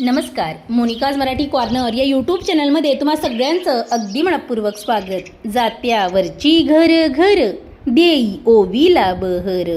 नमस्कार Monika's Marathi corner या YouTube चॅनलमध्ये तुम्हा सगळ्यांचं अगदी मनपूर्वक स्वागत. जात्यावरची घर घर देई ओवीला बहर.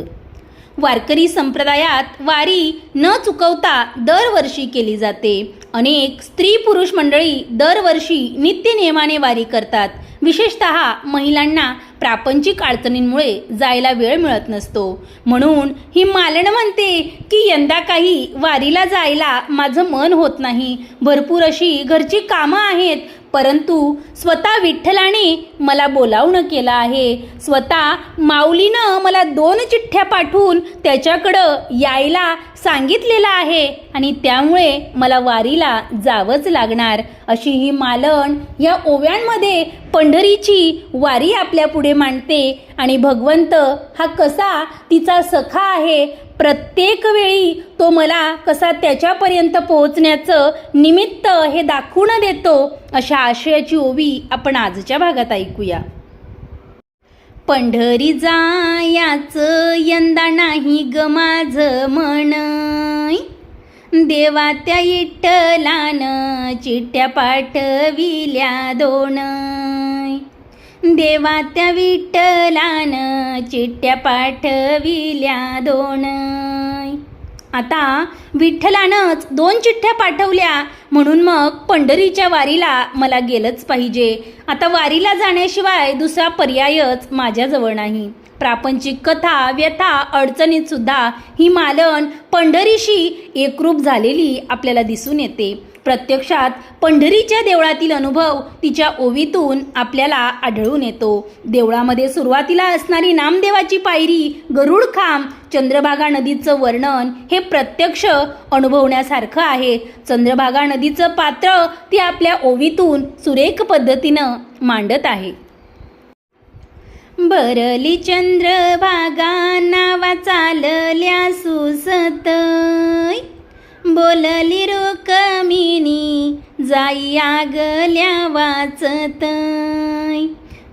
वारकरी संप्रदायात वारी न चुकवता दरवर्षी केली जाते. अनेक स्त्री पुरुष मंडळी दरवर्षी नित्यनियमाने वारी करतात. विशेषत महिलांना प्रापंचिक अडचणींमुळे जायला वेळ मिळत नसतो. म्हणून ही मालन म्हणते की यंदा काही वारीला जायला माझं मन होत नाही. भरपूर अशी घरची कामं आहेत परंतु स्वतः विठ्ठलाने मला बोलावणं केलं आहे. स्वतः माऊलीनं मला दोन चिठ्ठ्या पाठवून त्याच्याकडं यायला सांगितलेलं आहे. आणि त्यामुळे मला वारीला जावंच लागणार अशी ही मालन या ओव्यांमध्ये पंढरीची वारी आपल्या पुढे मांडते. आणि भगवंत हा कसा तिचा सखा आहे प्रत्येक वेळी तो मला कसा त्याच्यापर्यंत पोहोचण्याचं निमित्त हे दाखवून देतो अशा आशयाची ओवी आपण आजच्या भागात ऐकूया. पंढरी जायाच यंदा नाही ग माझ म्हण. देवा त्या इट्टलान चिठ्ठ्या पाठविल्या दोन. देवा त्या विठ्ठलान चिट्ट्या पाठविल्या दोन. आता विठ्ठलानंच दोन चिठ्ठ्या पाठवल्या म्हणून मग पंढरीच्या वारीला मला गेलंच पाहिजे. आता वारीला जाण्याशिवाय दुसरा पर्यायच माझ्याजवळ नाही. प्रापंचिक कथा व्यथा अडचणीतसुद्धा ही मालन पंढरीशी एकरूप झालेली आपल्याला दिसून येते. प्रत्यक्षात पंढरीच्या देवळातील अनुभव तिच्या ओवीतून आपल्याला आढळून येतो. देवळामध्ये सुरुवातीला असणारी नामदेवाची पायरी गरुड खांब चंद्रभागा नदीचं वर्णन हे प्रत्यक्ष अनुभवण्यासारखं आहे. चंद्रभागा नदीचं पात्र ती आपल्या ओवीतून सुरेख पद्धतीनं मांडत आहे. बरली चंद्रभागा नावा चालल्या सुसत. बोलली रोकमिनी जाई आगल्या वाचत.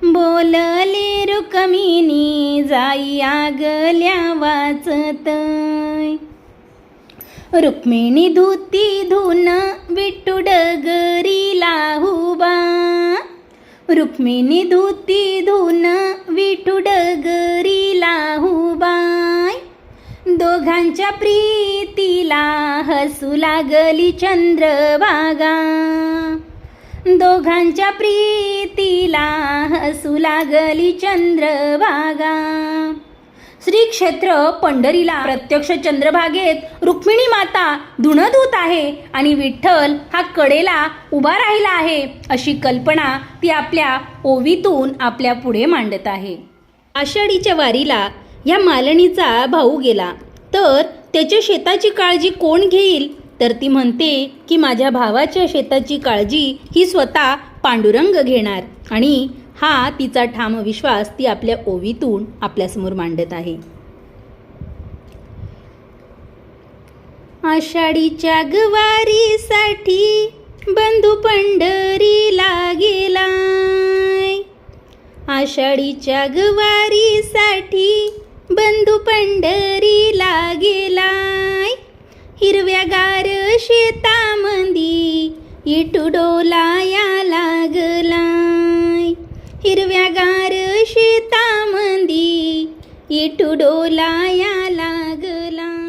बोलली रुकमिनी जाई आगल्या वाचत. रुक्मिणी धुती धुन विट्टू डगरी लाहुबा रुक्मिणी धुती धुन दोघांच्या प्रीतीला हसू लागली चंद्रभागा. दोघांच्या प्रीतीला हसू लागली चंद्रभागा. श्री क्षेत्र पंढरीला प्रत्यक्ष चंद्रभागेत रुक्मिणी माता धुणधूत आहे आणि विठ्ठल हा कडेला उभा राहिला आहे अशी कल्पना ती आपल्या ओवीतून आपल्या पुढे मांडत आहे. आषाढीच्या वारीला या मालणीचा भाऊ गेला. तर त्याच्या शेताची काळजी कोण घेईल? तर ती म्हणते की माझ्या भावाच्या शेताची काळजी ही स्वतः पांडुरंग घेणार आणि हा तिचा ठाम विश्वास ती आपल्या ओवीतून आपल्यासमोर मांडत आहे. आषाढीच्या गवारीसाठी बंधू पंढरीला लागेला आषाढीच्या गवारीसाठी बंधू पंढरीला गेलाय. हिरव्यागार शेतामंदी इटू डोलाया लागलाय. हिरव्यागार शेतामंदी इटू डोलाया लागलाय.